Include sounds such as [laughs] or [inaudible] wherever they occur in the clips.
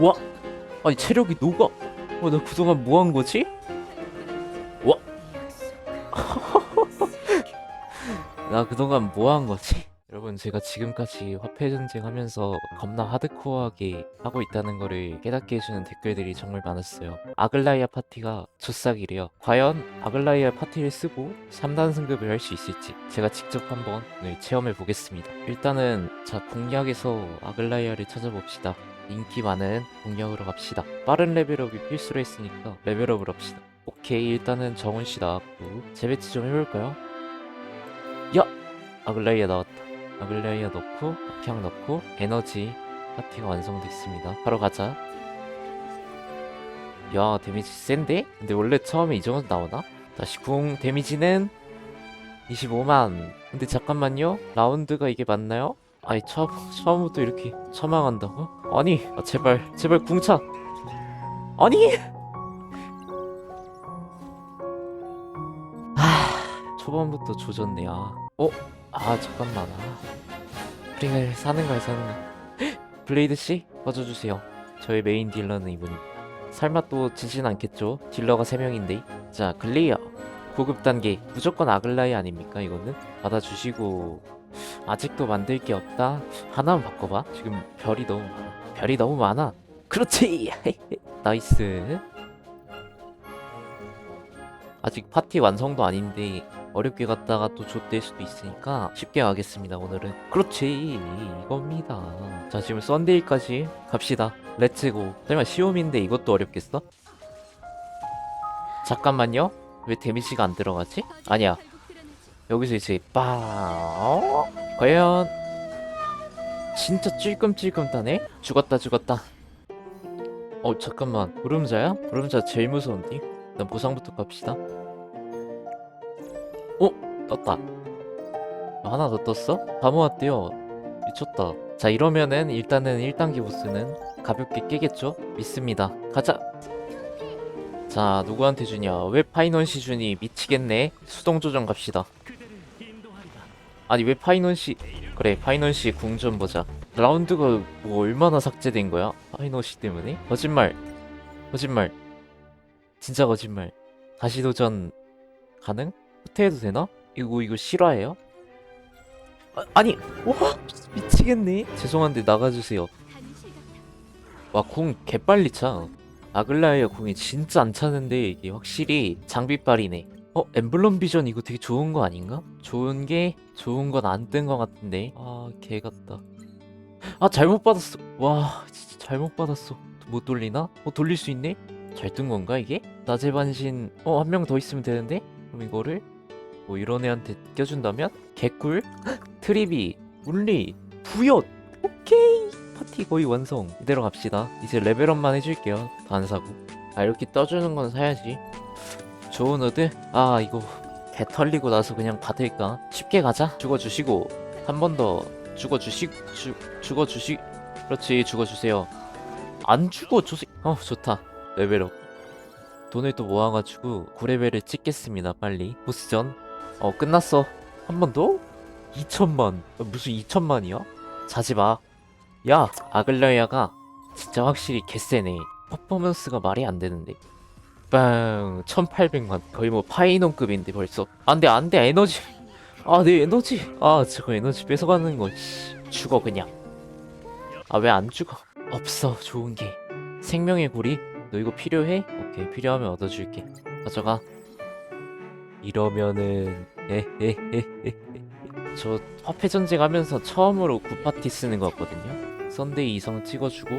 와 아니 체력이 녹아 어, 나 그동안 뭐 한 거지? 와 [laughs] 나 그동안 뭐 한 거지? 여러분 제가 지금까지 화폐 전쟁하면서 겁나 하드코어하게 하고 있다는 거를 깨닫게 해주는 댓글들이 정말 많았어요. 아글라이아 파티가 조싹이래요. 과연 아글라이아 파티를 쓰고 3단 승급을 할 수 있을지 제가 직접 한번 오늘 체험해 보겠습니다. 일단은 자 공략에서 아글라이아를 찾아봅시다. 인기 많은 공략으로 갑시다. 빠른 레벨업이 필수로 했으니까 레벨업을 합시다. 오케이 일단은 정훈씨 나왔고 재배치 좀 해볼까요? 야! 아글라이아 나왔다. 아글라이아 넣고 악향 넣고 에너지 파티가 완성됐습니다. 바로 가자. 야 데미지 센데? 근데 원래 처음에 이 정도 나오나? 다시 궁 데미지는 25만. 근데 잠깐만요. 라운드가 이게 맞나요? 아니 처음 처음부터 이렇게 처망한다고? 아니 아, 제발 제발 궁차. 아니. 아 초반부터 조졌네 아. 어? 아 잠깐만 아. 프링을 사는 거야 사는 거. 블레이드 씨 꺼져주세요. 저희 메인 딜러는 이분입니다. 설마 또 지진 않겠죠? 딜러가 3명인데. 자 클리어. 고급 단계 무조건 아글라이 아닙니까 이거는? 받아주시고 아직도 만들 게 없다. 하나만 바꿔봐. 지금 별이 너무 많아. 별이 너무 많아. 그렇지. [laughs] 나이스. 아직 파티 완성도 아닌데 어렵게 갔다가 또 좆될 수도 있으니까 쉽게 가겠습니다 오늘은 그렇지 이겁니다 자 지금 썬데이까지 갑시다 렛츠고 설마 시오미인데 이것도 어렵겠어? 잠깐만요 왜 데미지가 안 들어가지? 아니야 여기서 이제 빵 어? 과연 진짜 찔끔찔끔 따네? 죽었다 죽었다 어 잠깐만 구름자야? 구름자 제일 무서운데? 일단 보상부터 갑시다 어? 떴다 하나 더 떴어? 다 모았대요 미쳤다 자 이러면은 일단은 1단계 보스는 가볍게 깨겠죠? 믿습니다 가자 자 누구한테 주냐 왜 파이넌시 주니 미치겠네 수동 조정 갑시다 아니 왜 파이넌시 그래 파이넌시 궁좀 보자. 라운드가 뭐 얼마나 삭제된 거야? 파이넌시 때문에? 거짓말. 거짓말. 진짜 거짓말. 다시 도전 가능? 후퇴해도 되나? 이거 이거 실화예요? 아, 아니 와 미치겠네. 죄송한데 나가주세요. 와 궁 개빨리 차. 아글라이아 궁이 진짜 안 차는데 이게 확실히 장비빨이네 어 엠블럼 비전 이거 되게 좋은 거 아닌가? 좋은 게 좋은 건 안 뜬 거 같은데 아 개 같다 아 잘못 받았어 와 진짜 잘못 받았어 못 돌리나? 어 돌릴 수 있네? 잘 뜬 건가 이게? 낮의 반신 어 한 명 더 있으면 되는데? 그럼 이거를 뭐 이런 애한테 껴준다면? 개꿀? [laughs] 트리비 울리 부옅 오케이 파티 거의 완성 이대로 갑시다 이제 레벨업만 해줄게요 다안 사고 아 이렇게 떠주는 건 사야지 좋은 어드? 아 이거 배 털리고 나서 그냥 받을까? 쉽게 가자. 죽어주시고 한 번 더 죽어주시 주, 죽어주시 그렇지 죽어주세요. 안 죽어주세 어 좋다. 레벨업. 돈을 또 모아가지고 9레벨을 찍겠습니다 빨리. 보스전. 어 끝났어. 한 번 더? 2천만. 어, 무슨 2천만이야? 자지마. 야 아글라이아가 진짜 확실히 개쎄네. 퍼포먼스가 말이 안 되는데 빵 1800만 거의 뭐 파이논급인데 벌써. 안돼 안돼 에너지 아 내 에너지 아 저거 에너지 뺏어가는 거 씨, 죽어 그냥. 아 왜 안 죽어? 없어 좋은 게. 생명의 고리? 너 이거 필요해? 오케이 필요하면 얻어줄게. 가져가 이러면은 에헤헤헤 저 화폐 전쟁 하면서 처음으로 구파티 쓰는 거 같거든요. 썬데이 이성 찍어주고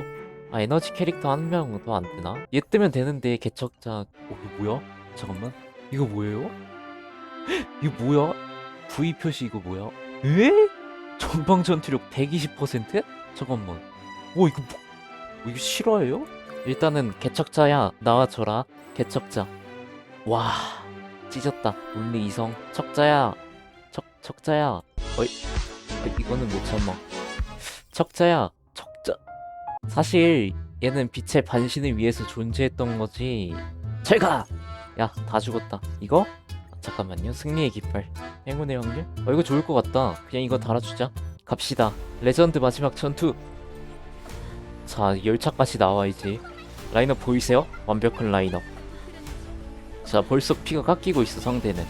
아 에너지 캐릭터 한 명 더 안 뜨나? 얘 뜨면 되는데 개척자 어 이거 뭐야? 잠깐만 이거 뭐예요? [gasps] 이거 뭐야? V 표시 이거 뭐야? 에? 전방 전투력 120%? 잠깐만 오 이거 뭐 어, 이거 실화예요? 일단은 개척자야 나와줘라 개척자 와 찢었다 울리 이성 척자야 척 척자야 어이 어, 이거는 못 참아 척자야 척자 사실 얘는 빛의 반신을 위해서 존재했던 거지. 잘가! 야 다 죽었다. 이거? 잠깐만요. 승리의 깃발. 행운의 확률? 어 이거 좋을 것 같다. 그냥 이거 달아주자. 갑시다. 레전드 마지막 전투! 자 열차까지 나와야지 라인업 보이세요? 완벽한 라인업. 자 벌써 피가 깎이고 있어 상대는.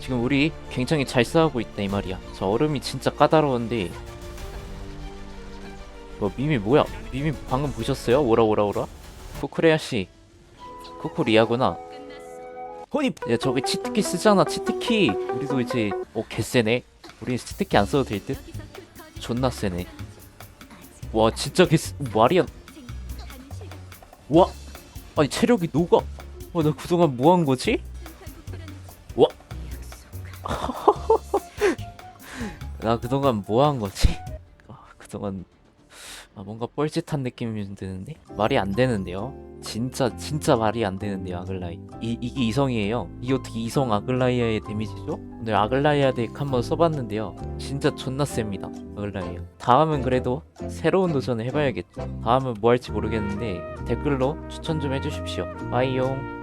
지금 우리 굉장히 잘 싸우고 있다 이 말이야. 저 얼음이 진짜 까다로운데 뭐 미미 뭐야? 미미 방금 보셨어요? 오라 오라 오라? 쿠쿠레아씨. 쿠쿠리아구나. 허니 야 저기 치트키 쓰잖아 치트키. 우리도 이제 오 개쎄네. 우리 치트키 안 써도 될 듯? 존나 세네. 와 진짜 개 쓰- 말이야 와 아니 체력이 녹아. 어, 나 그동안 뭐 한 거지? 와. [laughs] 나 그동안 뭐 한 거지? 아, 그동안 아, 뭔가 뻘짓한 느낌이 좀 드는데 말이 안 되는데요. 진짜 진짜 말이 안 되는데요, 아글라이. 이 이게 이성이에요. 이게 어떻게 이성 아글라이아의 데미지죠? 오늘 아글라이아 덱 한번 써봤는데요. 진짜 존나 셉니다, 아글라이아. 다음은 그래도 새로운 도전을 해봐야겠죠. 다음은 뭐 할지 모르겠는데 댓글로 추천 좀 해주십시오. 빠이용.